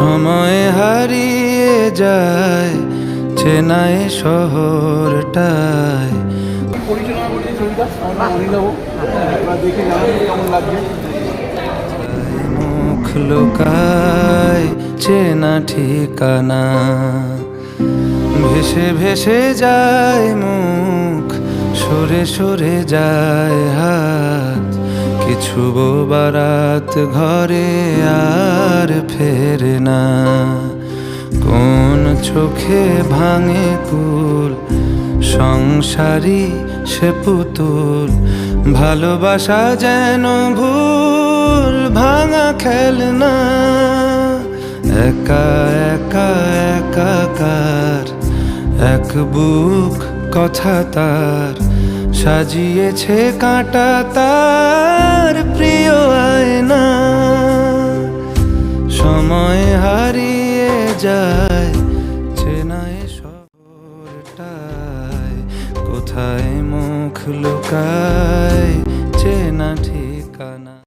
সময় হারিয়ে যায় চেনায় শহরটায়। মুখ লোকায় চেনা ঠিকানা। ভেসে ভেসে যায় মুখ, সরে সরে যায় হাত। কিছু বারাত ঘরে আর ফেরে না। কোন চোখে ভাঙে কুল, সংসারী সে পুতুল। ভালোবাসা যেন ভুল, ভাঙা খেলনা। একা একা, একাকার, এক বুক কথা তার। সাজিয়েছে কাঁটা তার। যায় চেনায় শহরটায় কোথায় মুখ লুকায়?